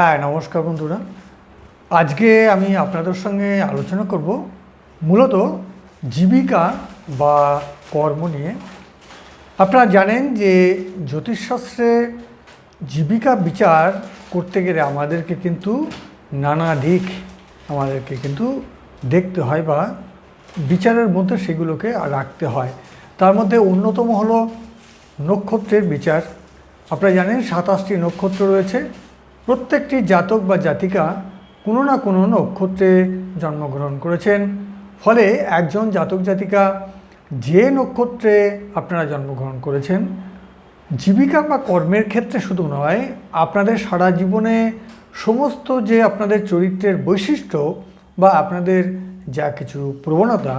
হ্যাঁ নমস্কার বন্ধুরা। আজকে আমি আপনাদের সঙ্গে আলোচনা করব মূলত জীবিকা বা কর্ম নিয়ে। আপনারা জানেন যে জ্যোতিষশাস্ত্রে জীবিকা বিচার করতে গেলে আমাদেরকে কিন্তু নানা দিক আমাদেরকে কিন্তু দেখতে হয় বা বিচারের মধ্যে সেগুলোকে রাখতে হয়। তার মধ্যে অন্যতম হলো নক্ষত্রের বিচার। আপনারা জানেন সাতাশটি নক্ষত্র রয়েছে। প্রত্যেকটি জাতক বা জাতিকা কোনো না কোনো নক্ষত্রে জন্মগ্রহণ করেছেন। ফলে একজন জাতক জাতিকা যে নক্ষত্রে আপনারা জন্মগ্রহণ করেছেন, জীবিকা বা কর্মের ক্ষেত্রে শুধু নয়, আপনাদের সারা জীবনে সমস্ত যে আপনাদের চরিত্রের বৈশিষ্ট্য বা আপনাদের যা কিছু প্রবণতা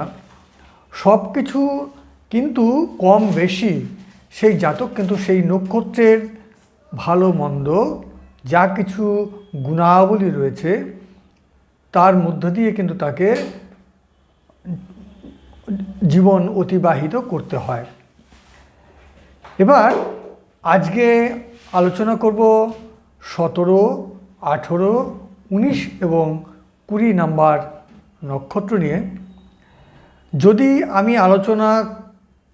সব কিছু কিন্তু কম বেশি। সেই জাতক কিন্তু সেই নক্ষত্রের ভালো, মন্দ যা কিছু গুণাবলী রয়েছে, তার মধ্য দিয়ে কিন্তু তাকে জীবন অতিবাহিত করতে হয়। এবার আজকে আলোচনা করব সতেরো, আঠেরো, উনিশ এবং কুড়ি নাম্বার নক্ষত্র নিয়ে। যদি আমি আলোচনা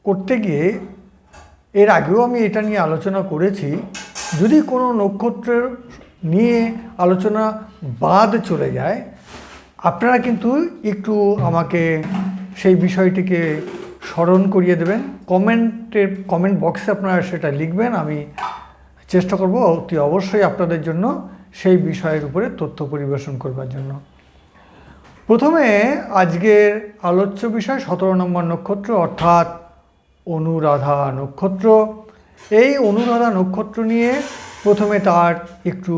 করতে গিয়ে, এর আগেও আমি এটা নিয়ে আলোচনা করেছি যদি কোনো নক্ষত্রের নিয়ে আলোচনা বাদ চলে যায়, আপনারা কিন্তু একটু আমাকে সেই বিষয়টিকে স্মরণ করিয়ে দেবেন। কমেন্টের, কমেন্ট বক্সে আপনারা সেটা লিখবেন, আমি চেষ্টা করব অতি অবশ্যই আপনাদের জন্য সেই বিষয়ের উপরে তথ্য পরিবেশন করবার জন্য। প্রথমে আজকের আলোচ্য বিষয় সতেরো নম্বর নক্ষত্র, অর্থাৎ অনুরাধা নক্ষত্র। এই অনুরাধা নক্ষত্র নিয়ে প্রথমে তার একটু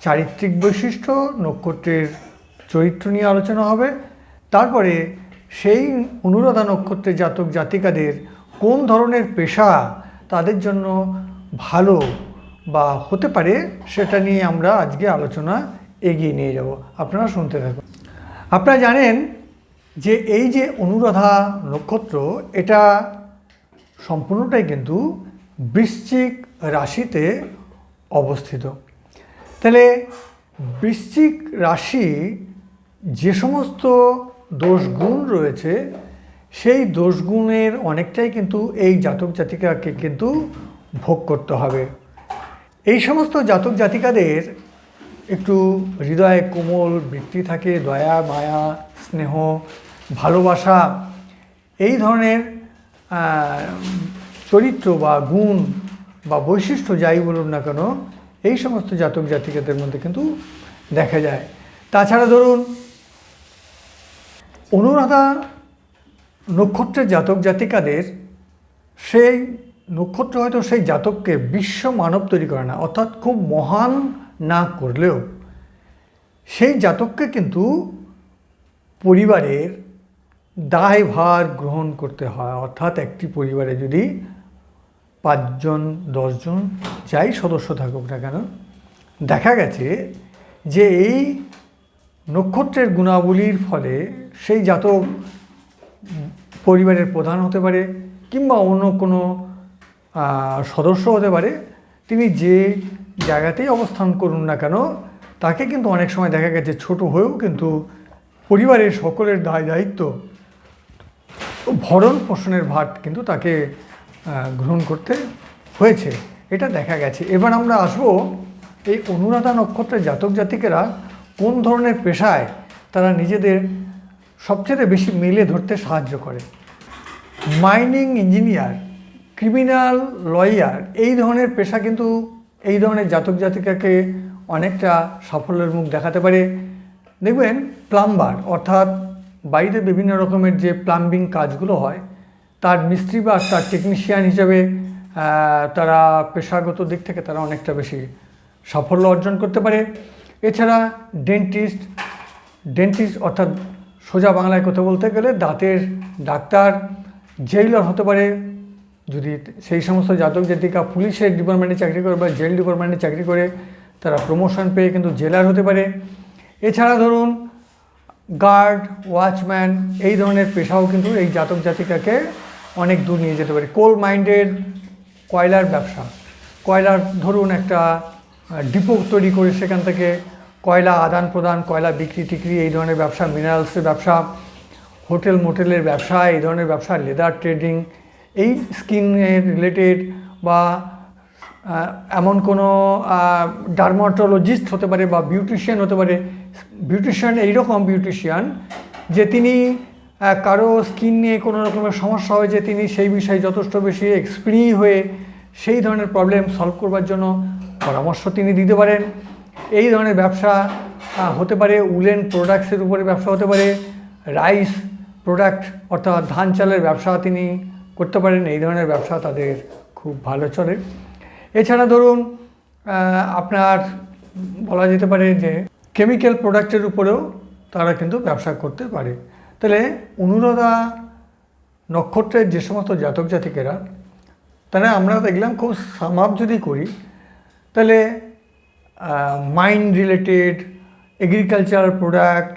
চারিত্রিক বৈশিষ্ট্য, নক্ষত্রের চরিত্র নিয়ে আলোচনা হবে। তারপরে সেই অনুরাধা নক্ষত্রের জাতক জাতিকাদের কোন ধরনের পেশা তাদের জন্য ভালো বা হতে পারে সেটা নিয়ে আমরা আজকে আলোচনা এগিয়ে নিয়ে যাব। আপনারা শুনতে থাকুন। আপনারা জানেন যে এই যে অনুরাধা নক্ষত্র, এটা সম্পূর্ণটাই কিন্তু বৃশ্চিক রাশিতে অবস্থিত। তাহলে বৃশ্চিক রাশি যে সমস্ত দোষগুণ রয়েছে, সেই দোষগুণের অনেকটাই কিন্তু এই জাতক জাতিকাকে কিন্তু ভোগ করতে হবে। এই সমস্ত জাতক জাতিকাদের একটু হৃদয়ে কোমল বৃত্তি থাকে, দয়া, মায়া, স্নেহ, ভালোবাসা, এই ধরনের চরিত্র বা গুণ বা বৈশিষ্ট্য যাই বলুন না কেন, এই সমস্ত জাতক জাতিকাদের মধ্যে কিন্তু দেখা যায়। তাছাড়া ধরুন, অনুরাধা নক্ষত্রের জাতক জাতিকাদের সেই নক্ষত্র হয়তো সেই জাতককে বিশ্ব মানব তৈরি করে না, অর্থাৎ খুব মহান না করলেও সেই জাতককে কিন্তু পরিবারের দায়ভার গ্রহণ করতে হয়। অর্থাৎ একটি পরিবারে যদি পাঁচজন, দশজন, যাই সদস্য থাকুক না কেন, দেখা গেছে যে এই নক্ষত্রের গুণাবলীর ফলে সেই জাতক পরিবারের প্রধান হতে পারে কিংবা অন্য কোনো সদস্য হতে পারে, তিনি যে জায়গাতেই অবস্থান করুন না কেন, তাকে কিন্তু অনেক সময় দেখা গেছে ছোট হয়েও কিন্তু পরিবারের সকলের দায় দায়িত্ব ভরণ পোষণের ভার কিন্তু তাকে গ্রহণ করতে হয়েছে। এটা দেখা গেছে। এবার আমরা আসব এই অনুরাধা নক্ষত্রের জাতক জাতিকেরা কোন ধরনের পেশায় তারা নিজেদের সবচেয়ে বেশি মেলে ধরতে সাহায্য করে। মাইনিং ইঞ্জিনিয়ার, ক্রিমিনাল লয়ার, এই ধরনের পেশা কিন্তু এই ধরনের জাতক জাতিকাকে অনেকটা সাফল্যের মুখ দেখাতে পারে। দেখবেন প্লাম্বার, অর্থাৎ বাড়িতে বিভিন্ন রকমের যে প্লাম্বিং কাজগুলো হয় তার মিস্ত্রি বা তার টেকনিশিয়ান হিসেবে তারা পেশাগত দিক থেকে তারা অনেকটা বেশি সাফল্য অর্জন করতে পারে। এছাড়া ডেন্টিস্ট ডেন্টিস্ট অর্থাৎ সোজা বাংলায় কথা বলতে গেলে দাঁতের ডাক্তার জেইলর হতে পারে। যদি সেই সমস্ত জাতক জাতিকা পুলিশের ডিপার্টমেন্টে চাকরি করে বা জেল ডিপার্টমেন্টে চাকরি করে, তারা প্রমোশন পেয়ে কিন্তু জেলার হতে পারে। এছাড়া ধরুন গার্ড ওয়াচম্যান এই ধরনের পেশাও কিন্তু এই জাতক জাতিকাকে অনেক দূর নিয়ে যেতে পারে। কোল মাইন্ডের কয়লার ব্যবসা। কয়লার ধরুন একটা ডিপো তৈরি করে সেখান থেকে কয়লা আদান প্রদান, কয়লা বিক্রি টিক্রি, এই ধরনের ব্যবসা মিনারেলসের ব্যবসা হোটেল মোটেলের ব্যবসা, এই ধরনের ব্যবসা লেদার ট্রেডিং এই স্কিনের রিলেটেড বা এমন কোনো ডার্মাটোলজিস্ট হতে পারে বা বিউটিশিয়ান হতে পারে। বিউটিশিয়ান এইরকম বিউটিশিয়ান যে তিনি কারও স্কিন নিয়ে কোনো রকমের সমস্যা হয়েছে তিনি সেই বিষয়ে যথেষ্ট বেশি এক্সপিরি হয়ে সেই ধরনের প্রবলেম সলভ করবার জন্য পরামর্শ তিনি দিতে পারেন। এই ধরনের ব্যবসা হতে পারে উলেন প্রোডাক্টসের উপরে ব্যবসা হতে পারে রাইস প্রোডাক্ট অর্থাৎ ধান চালের ব্যবসা তিনি করতে পারেন। এই ধরনের ব্যবসা তাদের খুব ভালো চলে। এছাড়া ধরুন আপনার বলা যেতে পারে যে কেমিক্যাল প্রোডাক্টের উপরেও তারা কিন্তু ব্যবসা করতে পারে। তাহলে অনুরাধা নক্ষত্রের যে সমস্ত জাতক জাতিকেরা, তাহলে আমরা দেখলাম খুব সামাপ যদি করি, তাহলে মাইন রিলেটেড এগ্রিকালচার প্রোডাক্ট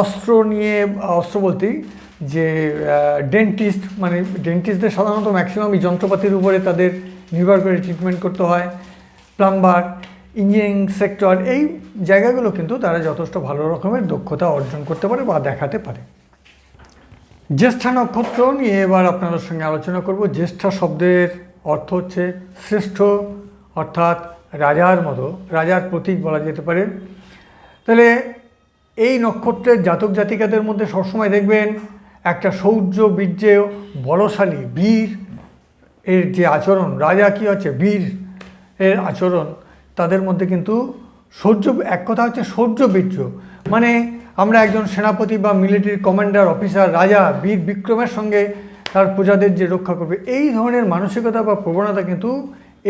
অস্ত্র নিয়ে, অস্ত্র বলতেই যে ডেন্টিস্ট মানে ডেন্টিস্টদের সাধারণত ম্যাক্সিমাম যন্ত্রপাতির উপরে তাদের নির্ভর করে ট্রিটমেন্ট করতে হয় প্লাম্বার ইঞ্জিনিয়ারিং সেক্টর, এই জায়গাগুলো কিন্তু তারা যথেষ্ট ভালো রকমের দক্ষতা অর্জন করতে পারে বা দেখাতে পারে। জ্যেষ্ঠা নক্ষত্র নিয়ে এবার আপনাদের সঙ্গে আলোচনা করব। জ্যেষ্ঠা শব্দের অর্থ হচ্ছে শ্রেষ্ঠ, অর্থাৎ রাজার মতো, রাজার প্রতীক বলা যেতে পারে। তাহলে এই নক্ষত্রের জাতক জাতিকাদের মধ্যে সবসময় দেখবেন একটা শৌর্য বীর্যে বলশালী, বীর এর যে আচরণ, রাজা কী হচ্ছে বীর এর আচরণ। তাদের মধ্যে কিন্তু শৌর্য এক কথা হচ্ছে শৌর্য বীর্য মানে আমরা একজন সেনাপতি বা মিলিটারি কমান্ডার অফিসার রাজা, বীর বিক্রমের সঙ্গে তার প্রজাদের যে রক্ষা করবে, এই ধরনের মানসিকতা বা প্রবণতা কিন্তু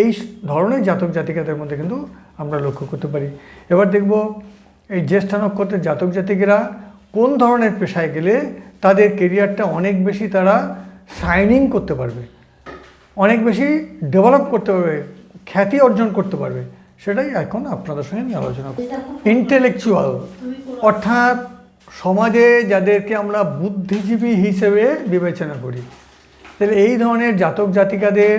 এই ধরনের জাতক জাতিকাদের মধ্যে কিন্তু আমরা লক্ষ্য করতে পারি। এবার দেখব এই জ্যেষ্ঠ নক্ষত্রের জাতক জাতিকেরা কোন ধরনের পেশায় গেলে তাদের কেরিয়ারটা অনেক বেশি তারা শাইনিং করতে পারবে, অনেক বেশি ডেভেলপ করতে পারবে, খ্যাতি অর্জন করতে পারবে। সেটাই এখন আপনাদের সঙ্গে আমি আলোচনা ইন্টেলেকচুয়াল অর্থাৎ সমাজে যাদেরকে আমরা বুদ্ধিজীবী হিসেবে বিবেচনা করি তাহলে এই ধরনের জাতক জাতিকাদের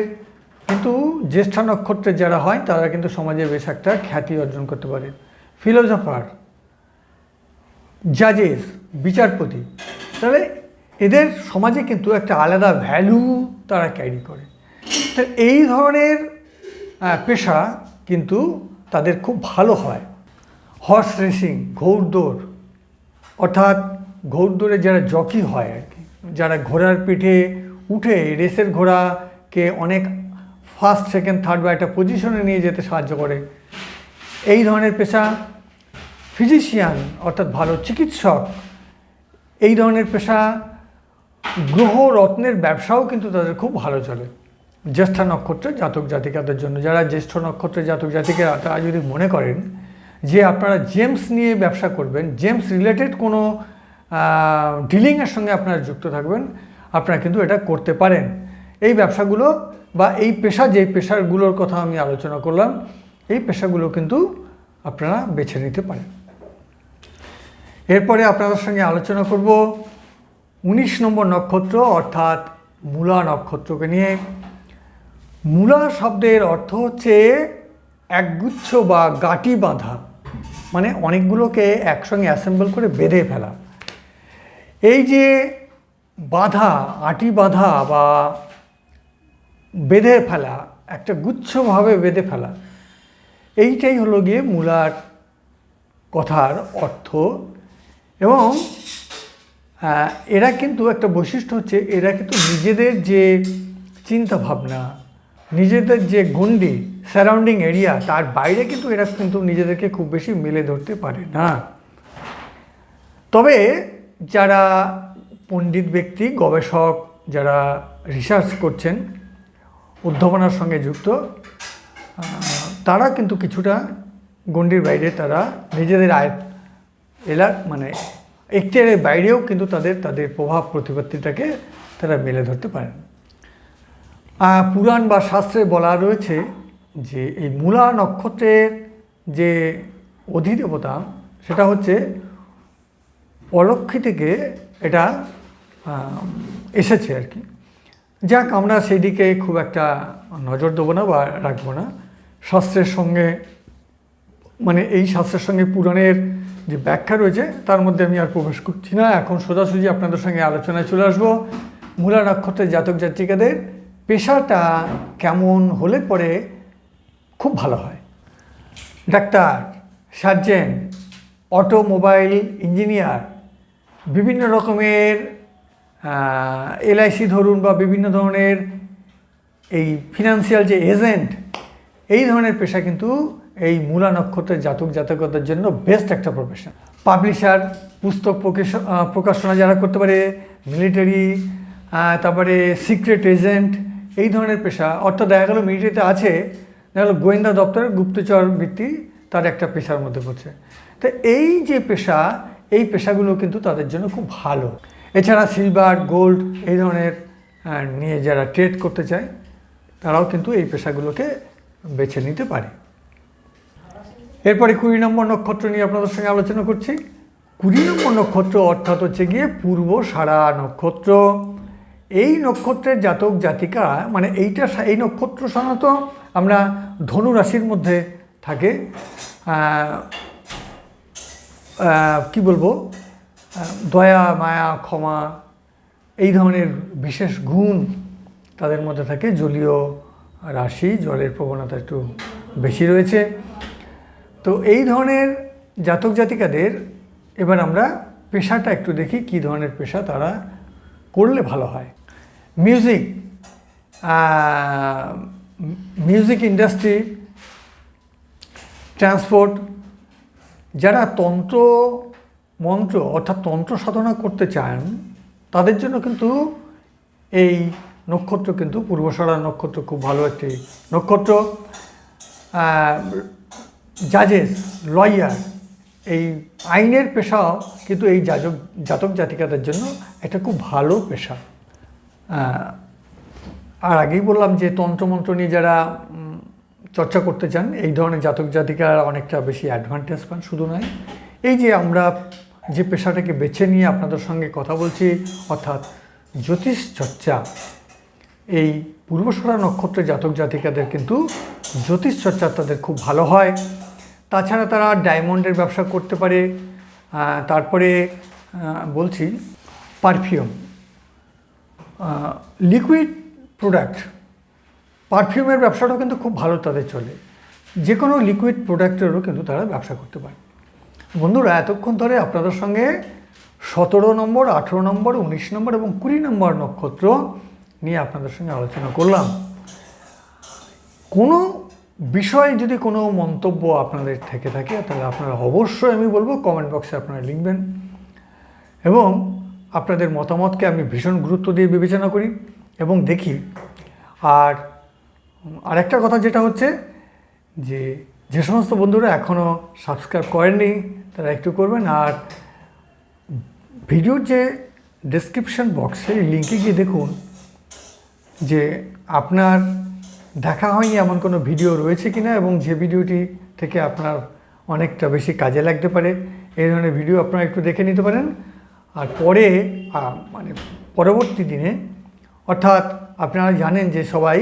কিন্তু জ্যেষ্ঠ নক্ষত্রের যারা হয় তারা কিন্তু সমাজে বেশ একটা খ্যাতি অর্জন করতে পারে। ফিলোসফার জাজেস বিচারপতি তাহলে এদের সমাজে কিন্তু একটা আলাদা ভ্যালু তারা ক্যারি করে। তো এই ধরনের পেশা কিন্তু তাদের খুব ভালো হয়। হর্স রেসিং ঘৌড়দৌড় অর্থাৎ ঘৌড়দৌড়ে যারা জকি হয় আর কি, যারা ঘোড়ার পিঠে উঠে রেসের ঘোড়াকে অনেক ফার্স্ট, সেকেন্ড, থার্ড বা একটা পজিশনে নিয়ে যেতে সাহায্য করে। এই ধরনের পেশা ফিজিশিয়ান, অর্থাৎ ভালো চিকিৎসক, এই ধরনের পেশা গ্রহ রত্নের ব্যবসাও কিন্তু তাদের খুব ভালো চলে। জ্যেষ্ঠ নক্ষত্রের জাতক জাতিকাদের জন্য। যারা জ্যেষ্ঠ নক্ষত্রের জাতক জাতিকারা, তারা যদি মনে করেন যে আপনারা জেমস নিয়ে ব্যবসা করবেন জেমস রিলেটেড কোনো ডিলিংয়ের সঙ্গে আপনারা যুক্ত থাকবেন, আপনারা কিন্তু এটা করতে পারেন। এই ব্যবসাগুলো বা এই পেশা, যে পেশাগুলোর কথা আমি আলোচনা করলাম, এই পেশাগুলো কিন্তু আপনারা বেছে নিতে পারেন। এরপরে আপনাদের সঙ্গে আলোচনা করব উনিশ নম্বর নক্ষত্র, অর্থাৎ মূলা নক্ষত্রকে নিয়ে। মূলা শব্দের অর্থ হচ্ছে একগুচ্ছ বা গাঁটি বাঁধা মানে অনেকগুলোকে একসঙ্গে অ্যাসেম্বল করে বেঁধে ফেলা। এই যে বাঁধা, আটি বাঁধা বা বেঁধে ফেলা, একটা গুচ্ছভাবে বেঁধে ফেলা, এইটাই হলো গিয়ে মূলার কথার অর্থ। এবং এরা কিন্তু একটা বৈশিষ্ট্য হচ্ছে, এরা কিন্তু নিজেদের যে চিন্তা ভাবনা নিজেদের যে গণ্ডি সারাউন্ডিং এরিয়া তার বাইরে কিন্তু এরা কিন্তু নিজেদেরকে খুব বেশি মেলে ধরতে পারে না। তবে যারা পণ্ডিত ব্যক্তি, গবেষক, যারা রিসার্চ করছেন, উদ্ভাবনার সঙ্গে যুক্ত তারা কিন্তু কিছুটা গণ্ডির বাইরে তারা নিজেদের আয় এলার মানে এখতিয়ারের বাইরেও কিন্তু তাদের তাদের প্রভাব, প্রতিপত্তিটাকে তারা মেলে ধরতে পারেন। পুরাণ বা শাস্ত্রে বলা রয়েছে যে এই মূলা নক্ষত্রের যে অধিদেবতা, সেটা হচ্ছে অলক্ষী থেকে এটা এসেছে আর কি। যাক, আমরা সেই দিকে খুব একটা নজর দেবো না বা রাখব না। শাস্ত্রের সঙ্গে মানে এই শাস্ত্রের সঙ্গে পুরাণের যে ব্যাখ্যা রয়েছে, তার মধ্যে আমি আর প্রবেশ করছি না। এখন সোজাসুজি আপনাদের সঙ্গে আলোচনায় চলে আসব। মূলা নক্ষত্রের জাতক জাতিকাদের পেশাটা কেমন হলে পরে খুব ভালো হয়। ডাক্তার, সার্জেন, অটোমোবাইল ইঞ্জিনিয়ার, বিভিন্ন রকমের এলআইসি ধরুন বা বিভিন্ন ধরনের এই ফিনান্সিয়াল যে এজেন্ট, এই ধরনের পেশা কিন্তু এই মূলা নক্ষত্রের জাতক জাতকতার জন্য বেস্ট একটা প্রফেশন পাবলিশার, পুস্তক প্রকাশ- প্রকাশনা যারা করতে পারে, মিলিটারি তারপরে সিক্রেট এজেন্ট এই ধরনের পেশা, অর্থাৎ দেখা গেলো মিলিটারিতে আছে, দেখা গেলো গোয়েন্দা দপ্তরের গুপ্তচর বৃত্তি তার একটা পেশার মধ্যে পড়ছে। তো এই যে পেশা, এই পেশাগুলো কিন্তু তাদের জন্য খুব ভালো। এছাড়া সিলভার গোল্ড এই ধরনের নিয়ে যারা ট্রেড করতে চায়, তারাও কিন্তু এই পেশাগুলোকে বেছে নিতে পারে। এরপরে কুড়ি নম্বর নক্ষত্র নিয়ে আপনাদের সঙ্গে আলোচনা করছি। কুড়ি নম্বর নক্ষত্র অর্থাৎ হচ্ছে গিয়ে পূর্ব সারা নক্ষত্র। এই নক্ষত্রের জাতক জাতিকা মানে এইটা এই নক্ষত্র সাধারণত আমরা ধনু রাশির মধ্যে থাকে। কি বলব? দয়া, মায়া, ক্ষমা, এই ধরনের বিশেষ গুণ তাদের মধ্যে থাকে। জলীয় রাশি, জলের প্রবণতা একটু বেশি রয়েছে। তো এই ধরনের জাতক জাতিকাদের এবার আমরা পেশাটা একটু দেখি, কী ধরনের পেশা তারা করলে ভালো হয়। মিউজিক মিউজিক ইন্ডাস্ট্রি ট্রান্সপোর্ট যারা তন্ত্র মন্ত্র অর্থাৎ তন্ত্র সাধনা করতে চান, তাদের জন্য কিন্তু এই নক্ষত্র কিন্তু পূর্বসরা নক্ষত্র খুব ভালো একটি নক্ষত্র। জাজেস লয়ার এই আইনের পেশাও কিন্তু এই জাতক জাতক জাতিকাদের জন্য একটা খুব ভালো পেশা। আর আগেই বললাম যে তন্ত্রমন্ত্র নিয়ে যারা চর্চা করতে চান, এই ধরনের জাতক জাতিকারা অনেকটা বেশি অ্যাডভান্টেজ পান, শুধু নয়। এই যে আমরা যে পেশাটাকে বেছে নিয়ে আপনাদের সঙ্গে কথা বলছি, অর্থাৎ জ্যোতিষ চর্চা, এই পূর্বসরা নক্ষত্রের জাতক জাতিকাদের কিন্তু জ্যোতিষ চর্চা তাদের খুব ভালো হয়। তাছাড়া তারা ডায়মন্ডের ব্যবসা করতে পারে। তারপরে বলছি পারফিউম লিকুইড প্রোডাক্ট পারফিউমের ব্যবসাটাও কিন্তু খুব ভালো তাদের চলে। যে কোনো লিকুইড প্রোডাক্টেরও কিন্তু তারা ব্যবসা করতে পারে। বন্ধুরা, এতক্ষণ ধরে আপনাদের সঙ্গে সতেরো নম্বর, আঠেরো নম্বর, উনিশ নম্বর এবং কুড়ি নম্বর নক্ষত্র নিয়ে আপনাদের সঙ্গে আলোচনা করলাম। কোনো বিষয়ে যদি কোনো মন্তব্য আপনাদের থেকে থাকে, তাহলে আপনারা অবশ্যই আমি বলব কমেন্ট বক্সে আপনারা লিখবেন। এবং আপনাদের মতামতকে আমি ভীষণ গুরুত্ব দিয়ে বিবেচনা করি এবং দেখি। আর আরেকটা কথা যেটা হচ্ছে যে যে সমস্ত বন্ধুরা এখনও সাবস্ক্রাইব করেননি, তারা একটু করবেন। আর ভিডিওর যে ডেসক্রিপশন বক্স লিঙ্কে গিয়ে দেখুন যে, আপনার দেখা হয়নি এমন কোনো ভিডিও রয়েছে কিনা এবং যে ভিডিওটি থেকে আপনার অনেকটা বেশি কাজে লাগতে পারে। এই ধরনের ভিডিও আপনারা একটু দেখে নিতে পারেন। আর পরে মানে পরবর্তী দিনে, অর্থাৎ আপনারা জানেন যে সবাই,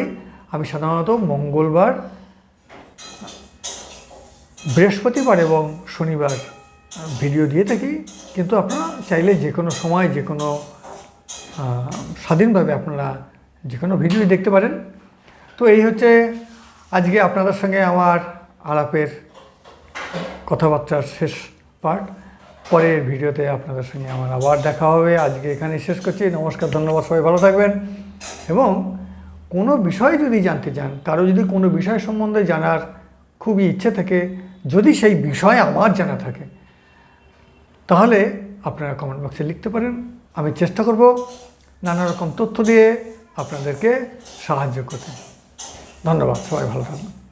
আমি সাধারণত মঙ্গলবার, বৃহস্পতিবার এবং শনিবার ভিডিও দিয়ে থাকি। কিন্তু আপনারা চাইলে যে কোনো সময়, যে কোনো স্বাধীনভাবে আপনারা যে কোনো ভিডিও দেখতে পারেন। তো এই হচ্ছে আজকে আপনাদের সঙ্গে আমার আলাপের কথাবার্তার শেষ পার্ট। পরের ভিডিওতে আপনাদের সঙ্গে আমার আবার দেখা হবে। আজকে এখানে শেষ করছি। নমস্কার, ধন্যবাদ। সবাই ভালো থাকবেন। এবং কোনো বিষয় যদি জানতে চান, কারও যদি কোনো বিষয় সম্বন্ধে জানার খুবই ইচ্ছে থাকে, যদি সেই বিষয় আমার জানা থাকে, তাহলে আপনারা কমেন্ট বক্সে লিখতে পারেন। আমি চেষ্টা করব নানা রকম তথ্য দিয়ে আপনাদেরকে সাহায্য করতে। ধন্যবাদ। সবাই ভালো থাকবেন।